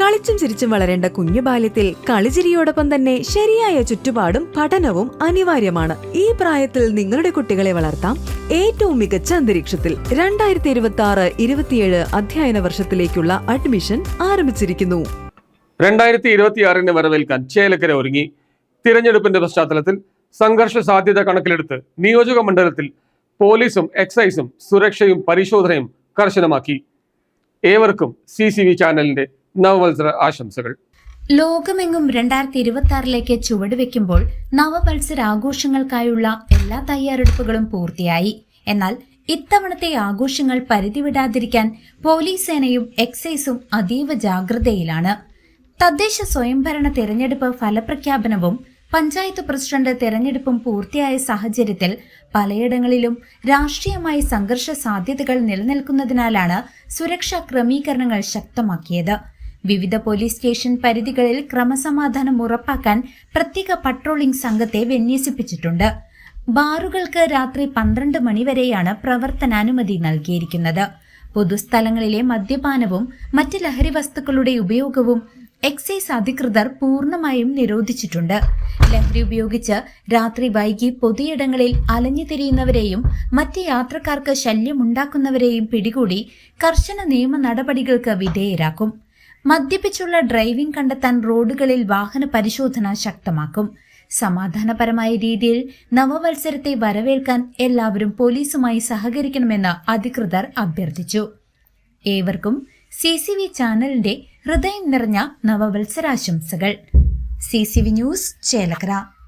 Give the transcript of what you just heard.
കളിച്ചും ചിരിച്ചും വളരേണ്ട കുഞ്ഞു ബാല്യത്തിൽ കളിചിരിയോടൊപ്പം തന്നെ ശരിയായ ചുറ്റുപാടും പഠനവും അനിവാര്യമാണ്. ഈ പ്രായത്തിൽ നിങ്ങളുടെ കുട്ടികളെ വളർത്താം. ഏറ്റവും മികച്ച അന്തരീക്ഷത്തിൽ രണ്ടായിരത്തി ഇരുപത്തി ആറ് ഇരുപത്തിയേഴ് അധ്യയന വർഷത്തിലേക്കുള്ള അഡ്മിഷൻ ആരംഭിച്ചിരിക്കുന്നു. രണ്ടായിരത്തി ഇരുപത്തിയാറിന് വരവേൽക്കാൻ ചേലക്കര ഒരുങ്ങി. തിരഞ്ഞെടുപ്പിന്റെ പശ്ചാത്തലത്തിൽ സംഘർഷ സാധ്യത കണക്കിലെടുത്ത് നിയോജക മണ്ഡലത്തിൽ പോലീസും എക്സൈസും സുരക്ഷയും പരിശോധനയും കർശനമാക്കി. ഏവർക്കും സി ചാനലിന്റെ നവവത്സര ആശംസകൾ. ലോകമെങ്ങും രണ്ടായിരത്തി ഇരുപത്തി ആറിലേക്ക് ചുവടുവെക്കുമ്പോൾ നവവത്സരാഘോഷങ്ങൾക്കായുള്ള എല്ലാ തയ്യാറെടുപ്പുകളും പൂർത്തിയായി. എന്നാൽ ഇത്തവണത്തെ ആഘോഷങ്ങൾ പരിധിവിടാതിരിക്കാൻ പോലീസ് സേനയും എക്സൈസും അതീവ ജാഗ്രതയിലാണ്. തദ്ദേശ സ്വയംഭരണ തെരഞ്ഞെടുപ്പ് ഫലപ്രഖ്യാപനവും പഞ്ചായത്ത് പ്രസിഡന്റ് തെരഞ്ഞെടുപ്പും പൂർത്തിയായ സാഹചര്യത്തിൽ പലയിടങ്ങളിലും രാഷ്ട്രീയമായി സംഘർഷ സാധ്യതകൾ നിലനിൽക്കുന്നതിനാലാണ് സുരക്ഷാ ക്രമീകരണങ്ങൾ ശക്തമാക്കിയത്. വിവിധ പോലീസ് സ്റ്റേഷൻ പരിധികളിൽ ക്രമസമാധാനം ഉറപ്പാക്കാൻ പ്രത്യേക പട്രോളിംഗ് സംഘത്തെ വിന്യസിപ്പിച്ചിട്ടുണ്ട്. ബാറുകൾക്ക് രാത്രി പന്ത്രണ്ട് മണിവരെയാണ് പ്രവർത്തനാനുമതി നൽകിയിരിക്കുന്നത്. പൊതുസ്ഥലങ്ങളിലെ മദ്യപാനവും മറ്റ് ലഹരി വസ്തുക്കളുടെ ഉപയോഗവും എക്സൈസ് അധികൃതർ പൂർണമായും നിരോധിച്ചിട്ടുണ്ട്. ലഹരി ഉപയോഗിച്ച് രാത്രി വൈകി പൊതുയിടങ്ങളിൽ അലഞ്ഞു തിരിയുന്നവരെയും മറ്റ് യാത്രക്കാർക്ക് ശല്യമുണ്ടാക്കുന്നവരെയും പിടികൂടി കർശന നിയമ നടപടികൾക്ക് വിധേയരാക്കും. മദ്യപിച്ചുള്ള ഡ്രൈവിംഗ് കണ്ടെത്താൻ റോഡുകളിൽ വാഹന പരിശോധന ശക്തമാക്കും. സമാധാനപരമായ രീതിയിൽ നവവത്സരത്തെ വരവേൽക്കാൻ എല്ലാവരും പോലീസുമായി സഹകരിക്കണമെന്ന് അധികൃതർ അഭ്യർത്ഥിച്ചു. ഏവർക്കും സി സി വി ചാനലിന്റെ ഹൃദയം നിറഞ്ഞ നവവത്സരാശംസകൾ. C C V news Chelakkara.